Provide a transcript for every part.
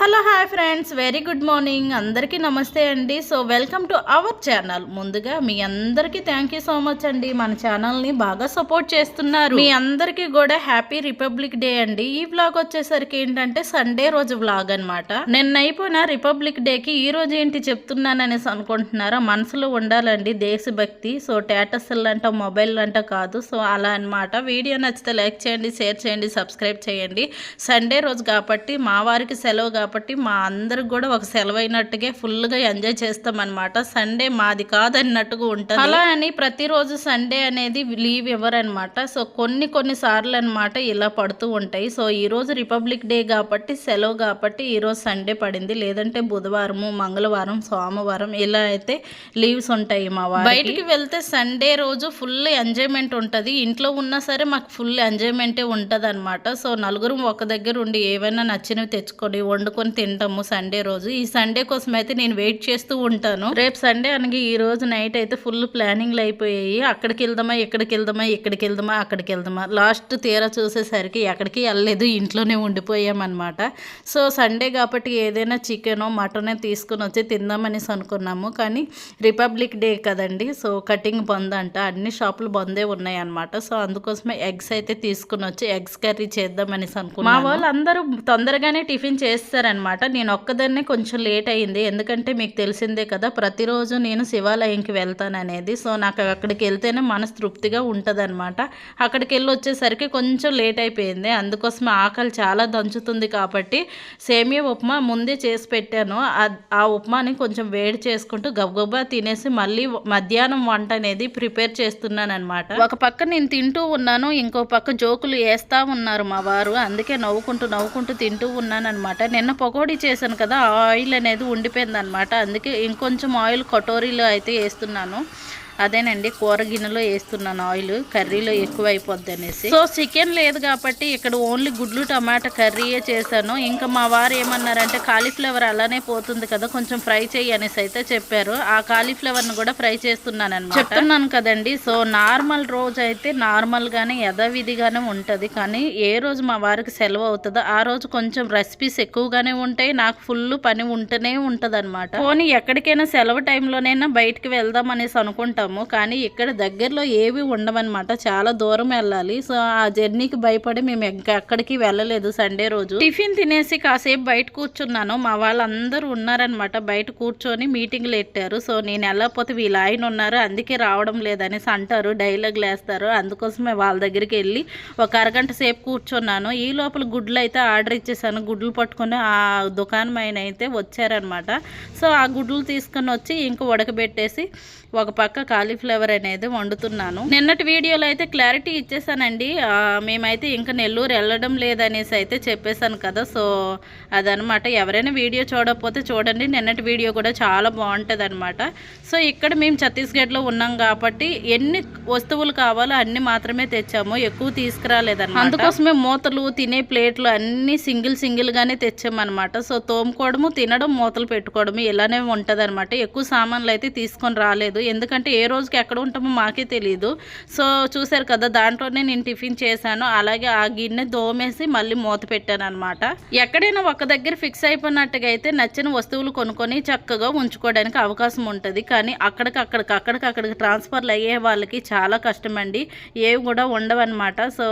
Hello hi friends very good morning. అందరికీ నమస్తే అండి. So welcome to our channel. ముందుగా మీ అందరికీ థ్యాంక్ యూ సో మచ్ అండి. మన ఛానల్ని బాగా సపోర్ట్ చేస్తున్నారు. మీ అందరికీ కూడా హ్యాపీ రిపబ్లిక్ డే అండి. ఈ వ్లాగ్ వచ్చేసరికి ఏంటంటే సండే రోజు వ్లాగ్ అనమాట నిన్న అయిపోయిన రిపబ్లిక్ డేకి ఈ రోజు ఏంటి చెప్తున్నాను అనేసి అనుకుంటున్నారా? మనసులో ఉండాలండి దేశభక్తి. సో స్టేటస్ అంట మొబైల్ అంట కాదు. సో అలా అన్నమాట. వీడియో నచ్చితే లైక్ చేయండి షేర్ చేయండి సబ్స్క్రైబ్ చేయండి. సండే రోజు కాబట్టి మా వారికి సెలవు కాబట్టి కాబట్టి మా అందరికి కూడా ఒక సెలవు అయినట్టుగా ఫుల్గా ఎంజాయ్ చేస్తాం అనమాట సండే మాది కాదన్నట్టుగా ఉంటుంది. అలా అని ప్రతిరోజు సండే అనేది లీవ్ ఇవ్వరనమాట సో కొన్ని కొన్ని సార్లు అనమాట ఇలా పడుతూ ఉంటాయి. సో ఈరోజు రిపబ్లిక్ డే కాబట్టి సెలవు కాబట్టి ఈరోజు సండే పడింది. లేదంటే బుధవారము మంగళవారం సోమవారం ఇలా అయితే లీవ్స్ ఉంటాయి మా బయటికి వెళ్తే సండే రోజు ఫుల్ ఎంజాయ్మెంట్ ఉంటుంది. ఇంట్లో ఉన్నా సరే మాకు ఫుల్ ఎంజాయ్మెంటే ఉంటుంది అనమాట సో నలుగురు ఒక దగ్గర ఉండి ఏవైనా నచ్చినవి తెచ్చుకొని వండుకొని తింటాము సండే రోజు. ఈ సండే కోసం అయితే నేను వెయిట్ చేస్తూ ఉంటాను. రేపు సండే అనగా ఈ రోజు నైట్ అయితే ఫుల్ ప్లానింగ్లు అయిపోయాయి. అక్కడికి వెళ్దామా ఎక్కడికి వెళ్దామా ఎక్కడికి వెళ్దామా అక్కడికి వెళ్దామా. లాస్ట్ తీరా చూసేసరికి ఎక్కడికి వెళ్ళలేదు ఇంట్లోనే ఉండిపోయామన్నమాట. సో సండే కాబట్టి ఏదైనా చికెనో మటనో తీసుకుని వచ్చి తిందామనేసి అనుకున్నాము. కానీ రిపబ్లిక్ డే కదండి సో కటింగ్ బంద్ అంట. అన్ని షాపులు బందే ఉన్నాయి అనమాట సో అందుకోసమే ఎగ్స్ అయితే తీసుకుని వచ్చి ఎగ్స్ కర్రీ చేద్దామనేసి అనుకున్నాము మా వాళ్ళు అందరూ తొందరగానే టిఫిన్ చేస్తారు అనమాట నేను ఒక్కదాన్నే కొంచెం లేట్ అయింది. ఎందుకంటే మీకు తెలిసిందే కదా ప్రతిరోజు నేను శివాలయంకి వెళ్తాననేది సో నాకు అక్కడికి వెళ్తేనే మనసు తృప్తిగా ఉంటుందన్నమాట. అక్కడికి వెళ్ళి వచ్చేసరికి కొంచెం లేట్ అయిపోయింది. అందుకోసం ఆకలి చాలా దంచుతుంది కాబట్టి సేమియా ఉప్మా ముందే చేసి పెట్టాను. ఆ- ఉప్మాని కొంచెం వేడి చేసుకుంటూ గబగబా తినేసి మళ్ళీ మధ్యాహ్నం వంట అనేది ప్రిపేర్ చేస్తున్నాను అనమాట ఒక పక్క నేను తింటూ ఉన్నాను ఇంకో పక్క జోకులు వేస్తా ఉన్నారు మా వారు. అందుకే నవ్వుకుంటూ నవ్వుకుంటూ తింటూ ఉన్నానమాట నిన్న పకోడీ చేశాను కదా ఆయిల్ అనేది ఉండిపోయింది అనమాట అందుకే ఇంకొంచెం ఆయిల్ కటోరీలో అయితే వేస్తున్నాను. అదేనండి కూర గిన్నెలో వేస్తున్నాను ఆయిల్ కర్రీలో ఎక్కువ అయిపోద్ది అనేసి. సో చికెన్ లేదు కాబట్టి ఇక్కడ ఓన్లీ గుడ్లు టమాటా కర్రీయే చేశాను. ఇంకా మా వారు ఏమన్నారంటే కాలీఫ్లవర్ అలానే పోతుంది కదా కొంచెం ఫ్రై చేయి అనేసి అయితే చెప్పారు. ఆ కాలీఫ్లవర్ని కూడా ఫ్రై చేస్తున్నాను అనమాట చెప్తున్నాను కదండి సో నార్మల్ రోజు అయితే నార్మల్ గానే యథావిధిగానే ఉంటది. కానీ ఏ రోజు మా వారికి సెలవు అవుతుందో ఆ రోజు కొంచెం రెసిపీస్ ఎక్కువగానే ఉంటాయి. నాకు ఫుల్ పని ఉంటూనే ఉంటది అనమాట పోనీ ఎక్కడికైనా సెలవు టైంలోనైనా బయటకు వెళ్దాం అనేసి అనుకుంటాం. వెళ్తాము కానీ ఇక్కడ దగ్గరలో ఏవి ఉండవన్నమాట. చాలా దూరం వెళ్ళాలి. సో ఆ జర్నీకి భయపడి మేము ఇంకా ఎక్కడికి వెళ్ళలేదు సండే రోజు. టిఫిన్ తినేసి కాసేపు బయట కూర్చున్నాను. మా వాళ్ళందరూ ఉన్నారనమాట బయట కూర్చొని మీటింగ్లు పెట్టారు. సో నేను వెళ్ళకపోతే వీళ్ళు ఆయన ఉన్నారు. అందుకే రావడం లేదనేసి అంటారు. డైలాగులు వేస్తారు. అందుకోసమే వాళ్ళ దగ్గరికి వెళ్ళి ఒక అరగంట సేపు కూర్చున్నాను. ఈ లోపల గుడ్లు అయితే ఆర్డర్ ఇచ్చేసాను. గుడ్లు పట్టుకుని ఆ దుకాణం ఆయన అయితే వచ్చారనమాట సో ఆ గుడ్లు తీసుకొని వచ్చి ఇంక ఉడకబెట్టేసి ఒక పక్క కాలీఫ్లవర్ అనేది వండుతున్నాను. నిన్నటి వీడియోలో అయితే క్లారిటీ ఇచ్చేసానండి. మేమైతే ఇంకా నెల్లూరు వెళ్ళడం లేదనేసి అయితే చెప్పేశాను కదా. సో అదనమాట. ఎవరైనా వీడియో చూడకపోతే చూడండి. నిన్నటి వీడియో కూడా చాలా బాగుంటుంది అనమాట సో ఇక్కడ మేము ఛత్తీస్గఢ్లో ఉన్నాం కాబట్టి ఎన్ని వస్తువులు కావాలో అన్ని మాత్రమే తెచ్చాము. ఎక్కువ తీసుకురాలేదన్నమాట అందుకోసమే మూతలు తినే ప్లేట్లు అన్ని సింగిల్ సింగిల్గానే తెచ్చామన్నమాట సో తోముకోవడము తినడం మూతలు పెట్టుకోవడము ఇలానే ఉంటుంది అనమాట ఎక్కువ సామాన్లు అయితే తీసుకొని రాలేదు. ఎందుకంటే ఏ రోజుకి ఎక్కడ ఉంటామో మాకే తెలియదు సో చూసారు కదా దాంట్లోనే నేను టిఫిన్ చేశాను. అలాగే ఆ గిన్నె దోమేసి మళ్ళీ మూత పెట్టాను అనమాట ఎక్కడైనా ఒక దగ్గర ఫిక్స్ అయిపోయినట్టుగా అయితే నచ్చిన వస్తువులు కొనుక్కొని చక్కగా ఉంచుకోవడానికి అవకాశం ఉంటుంది. కానీ అక్కడికి అక్కడికి అక్కడికి అక్కడికి ట్రాన్స్ఫర్లు అయ్యే వాళ్ళకి చాలా కష్టమండి. ఏవి కూడా ఉండవన్నమాట. సో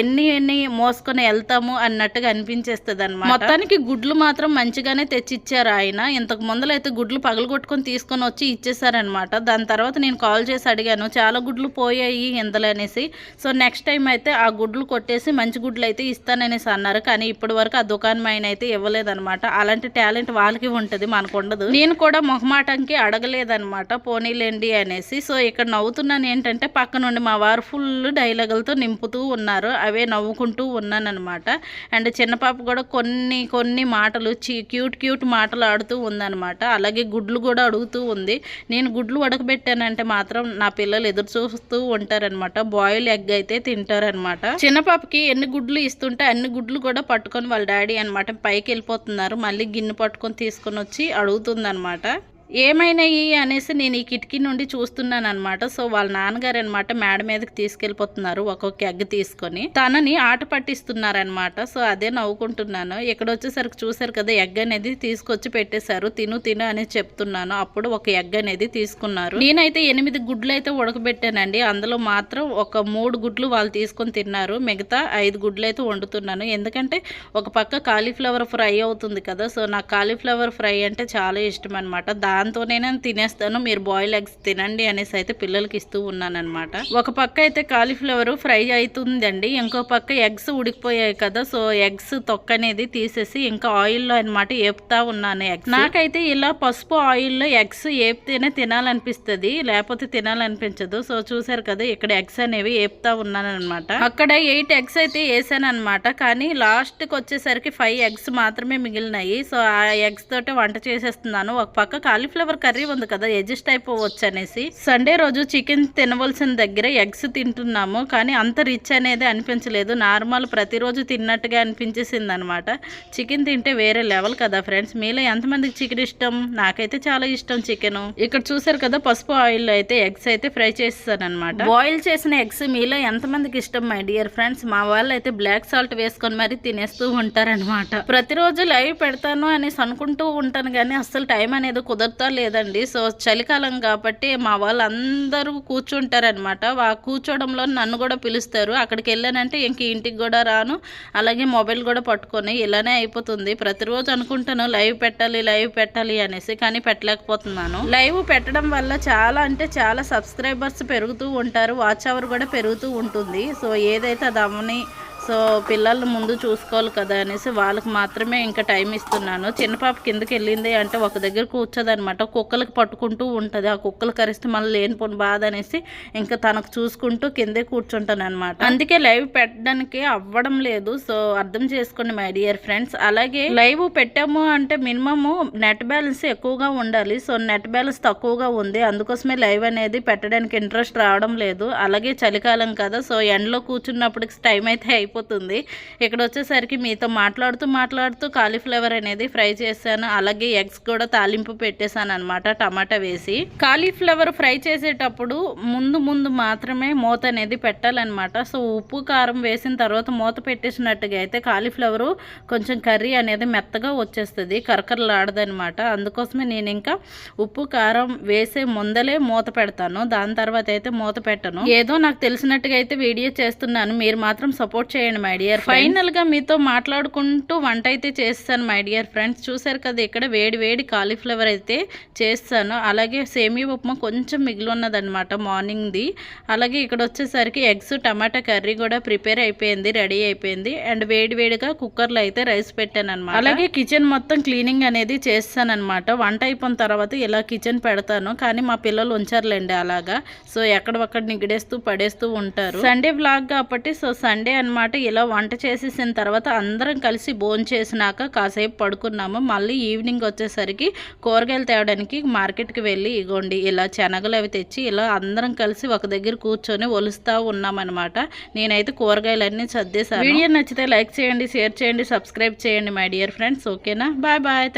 ఎన్ని ఎన్ని మోసుకొని వెళ్తాము అన్నట్టుగా అనిపించేస్తుంది అనమాట మొత్తానికి గుడ్లు మాత్రం మంచిగానే తెచ్చిచ్చారు ఆయన. ఇంతకు ముందర అయితే గుడ్లు పగలగొట్టుకొని తీసుకొని వచ్చి ఇచ్చేసారనమాట దాని తర్వాత నేను కాల్ చేసి అడిగాను చాలా గుడ్లు పోయాయి ఇందులో అనేసి. సో నెక్స్ట్ టైం అయితే ఆ గుడ్లు కొట్టేసి మంచి గుడ్లు అయితే ఇస్తాననేసి అన్నారు. కానీ ఇప్పటి వరకు ఆ దుకాణం ఆయన అయితే ఇవ్వలేదనమాట అలాంటి టాలెంట్ వాళ్ళకి ఉంటుంది మనకు ఉండదు. నేను కూడా మొహమాటంకి అడగలేదనమాట పోనీలేండి అనేసి. సో ఇక్కడ నవ్వుతున్నాను ఏంటంటే పక్కనుండి మా వారు ఫుల్ డైలాగులతో నింపుతూ ఉన్నారు. అవే నవ్వుకుంటూ ఉన్నానన్నమాట. అండ్ చిన్న పాప కూడా కొన్ని కొన్ని మాటలు చి క్యూట్ క్యూట్ మాటలు ఆడుతూ ఉందన్నమాట. అలాగే గుడ్లు కూడా అడుగుతూ ఉంది. నేను గుడ్లు ఉడకబెట్టానంటే మాత్రం నా పిల్లలు ఎదురు చూస్తూ ఉంటారనమాట బాయిల్ ఎగ్ అయితే తింటారనమాట చిన్న పాపకి ఎన్ని గుడ్లు ఇస్తుంటే అన్ని గుడ్లు కూడా పట్టుకొని వాళ్ళ డాడీ అనమాట పైకి వెళ్ళిపోతున్నారు మళ్ళీ గిన్నె పట్టుకొని తీసుకొని వచ్చి అడుగుతుందనమాట ఏమైనాయి అనేసి నేను ఈ కిటికీ నుండి చూస్తున్నాను అనమాట సో వాళ్ళ నాన్నగారు అనమాట మేడ మీదకి తీసుకెళ్ళిపోతున్నారు ఒక్కొక్క ఎగ్ తీసుకొని. తనని ఆట పట్టిస్తున్నారనమాట సో అదే నవ్వుకుంటున్నాను. ఇక్కడ వచ్చేసరికి చూసారు కదా ఎగ్ అనేది తీసుకొచ్చి పెట్టేశారు. తిను తిను అని చెప్తున్నాను. అప్పుడు ఒక ఎగ్ అనేది తీసుకున్నారు. నేనైతే ఎనిమిది గుడ్లు అయితే ఉడకబెట్టానండి. అందులో మాత్రం ఒక మూడు గుడ్లు వాళ్ళు తీసుకొని తిన్నారు. మిగతా ఐదు గుడ్లు అయితే వండుతున్నాను. ఎందుకంటే ఒక పక్క కాలీఫ్లవర్ ఫ్రై అవుతుంది కదా. సో నాకు కాలీఫ్లవర్ ఫ్రై అంటే చాలా ఇష్టం అనమాట దాంతోనే నేను తినేస్తాను మీరు బాయిల్ ఎగ్స్ తినండి అనేసి అయితే పిల్లలకి ఇస్తూ ఉన్నానమాట ఒక పక్క అయితే కాలీఫ్లవర్ ఫ్రై అవుతుందండి ఇంకో పక్క ఎగ్స్ ఉడికిపోయాయి కదా సో ఎగ్స్ తొక్క అనేది తీసేసి ఇంకా ఆయిల్లో అనమాట ఏపుతా ఉన్నాను ఎగ్స్ నాకైతే ఇలా పసుపు ఆయిల్లో ఎగ్స్ ఏపితేనే తినాలనిపిస్తుంది లేకపోతే తినాలనిపించదు. సో చూసారు కదా ఇక్కడ ఎగ్స్ అనేవి ఏపుతా ఉన్నాను అనమాట అక్కడ ఎయిట్ ఎగ్స్ అయితే వేసాను అనమాట కానీ లాస్ట్కి వచ్చేసరికి ఫైవ్ ఎగ్స్ మాత్రమే మిగిలినాయి. సో ఆ ఎగ్స్ తోటి వంట చేసేస్తున్నాను. ఒక పక్క కాలి కాలీఫ్లవర్ కర్రీ ఉంది కదా అడ్జస్ట్ అయిపోవచ్చు అనేసి. సండే రోజు చికెన్ తినవలసిన దగ్గర ఎగ్స్ తింటున్నాము కానీ అంత రిచ్ అనేది అనిపించలేదు. నార్మల్ ప్రతిరోజు తిన్నట్టుగా అనిపించేసింది అనమాట చికెన్ తింటే వేరే లెవెల్ కదా ఫ్రెండ్స్. మీలో ఎంతమందికి చికెన్ ఇష్టం? నాకైతే చాలా ఇష్టం చికెన్. ఇక్కడ చూసారు కదా పసుపు ఆయిల్ అయితే ఎగ్స్ అయితే ఫ్రై చేస్తాను అనమాట బాయిల్ చేసిన ఎగ్స్ మీలో ఎంతమందికి ఇష్టం మై డియర్ ఫ్రెండ్స్? మా వాళ్ళు అయితే బ్లాక్ సాల్ట్ వేసుకొని మరి తినేస్తూ ఉంటారనమాట. ప్రతిరోజు లైవ్ పెడతాను అనేసి అనుకుంటూ ఉంటాను కానీ అస్సలు టైం అనేది కుదరదు. కుదరతా లేదండి. సో చలికాలం కాబట్టి మా వాళ్ళు అందరూ కూర్చుంటారనమాట ఆ కూర్చోవడంలో నన్ను కూడా పిలుస్తారు. అక్కడికి వెళ్ళానంటే ఇంక ఇంటికి కూడా రాను. అలాగే మొబైల్ కూడా పట్టుకొని ఇలానే అయిపోతుంది. ప్రతిరోజు అనుకుంటాను లైవ్ పెట్టాలి లైవ్ పెట్టాలి అనేసి. కానీ పెట్టలేకపోతున్నాను. లైవ్ పెట్టడం వల్ల చాలా అంటే చాలా సబ్స్క్రైబర్స్ పెరుగుతూ ఉంటారు. వాచ్ అవర్ కూడా పెరుగుతూ ఉంటుంది. సో ఏదైతే అది అవని సో పిల్లల్ని ముందు చూసుకోవాలి కదా అనేసి వాళ్ళకి మాత్రమే ఇంకా టైం ఇస్తున్నాను. చిన్న పాప కిందకి వెళ్ళింది అంటే ఒక దగ్గర కూర్చోదనమాట కుక్కలకి పట్టుకుంటూ ఉంటుంది. ఆ కుక్కలు కరిస్తే మళ్ళీ లేనిపోని బాధ అనేసి ఇంకా తనకు చూసుకుంటూ కిందే కూర్చుంటాను అనమాట అందుకే లైవ్ పెట్టడానికి అవ్వడం లేదు. సో అర్థం చేసుకోండి మై డియర్ ఫ్రెండ్స్. అలాగే లైవ్ పెట్టాము అంటే మినిమము నెట్ బ్యాలెన్స్ ఎక్కువగా ఉండాలి. సో నెట్ బ్యాలెన్స్ తక్కువగా ఉంది. అందుకోసమే లైవ్ అనేది పెట్టడానికి ఇంట్రెస్ట్ రావడం లేదు. అలాగే చలికాలం కదా. సో ఎండలో కూర్చున్నప్పటికి టైం అయితే అయిపోతుంది అయిపోతుంది. ఇక్కడ వచ్చేసరికి మీతో మాట్లాడుతూ మాట్లాడుతూ కాలీఫ్లవర్ అనేది ఫ్రై చేశాను. అలాగే ఎగ్స్ కూడా తాలింపు పెట్టేశాను అనమాట టమాటా వేసి. కాలీఫ్లవర్ ఫ్రై చేసేటప్పుడు ముందు ముందు మాత్రమే మూత అనేది పెట్టాలన్నమాట. సో ఉప్పు కారం వేసిన తర్వాత మూత పెట్టేసినట్టుగా అయితే కాలీఫ్లవర్ కొంచెం కర్రీ అనేది మెత్తగా వచ్చేస్తుంది కరకరలాడదనమాట అందుకోసమే నేను ఇంకా ఉప్పు కారం వేసే ముందలే మూత పెడతాను. దాని తర్వాత అయితే మూత పెట్టను. ఏదో నాకు తెలిసినట్టుగా అయితే వీడియో చేస్తున్నాను. మీరు మాత్రం సపోర్ట్ చేయండి. మై డియర్ ఫైనల్గా మీతో మాట్లాడుకుంటూ వంట అయితే చేస్తాను మై డియర్ ఫ్రెండ్స్ చూసారు కదా ఇక్కడ వేడి వేడి కాలీఫ్లవర్ అయితే చేస్తాను. అలాగే సేమీ ఉప్మా కొంచెం మిగిలి ఉన్నదనమాట మార్నింగ్ది. అలాగే ఇక్కడ వచ్చేసరికి ఎగ్స్ టమాటా కర్రీ కూడా ప్రిపేర్ అయిపోయింది రెడీ అయిపోయింది. అండ్ వేడి వేడిగా కుక్కర్లో అయితే రైస్ పెట్టాను అనమాట అలాగే కిచెన్ మొత్తం క్లీనింగ్ అనేది చేస్తాను అనమాట వంట అయిపోయిన తర్వాత ఇలా కిచెన్ పెడతాను కానీ మా పిల్లలు ఉంచారులేండి అలాగా. సో ఎక్కడ ఒక్కడ నిగిడేస్తూ పడేస్తూ ఉంటారు. సండే బ్లాగ్ కాబట్టి సో సండే అనమాట ఇలా వంట చేసేసిన తర్వాత అందరం కలిసి భోజనం చేసినాక కాసేపు పడుకున్నాము. మళ్ళీ ఈవినింగ్ వచ్చేసరికి కూరగాయలు తేవడానికి మార్కెట్కి వెళ్ళి ఇగోండి ఇలా శనగలు అవి తెచ్చి ఇలా అందరం కలిసి ఒక దగ్గర కూర్చొని ఒలుస్తూ ఉన్నామన్నమాట. నేనైతే కూరగాయలన్నీ సర్దేశాను. వీడియో నచ్చితే లైక్ చేయండి షేర్ చేయండి సబ్స్క్రైబ్ చేయండి మై డియర్ ఫ్రెండ్స్. ఓకేనా? Bye bye.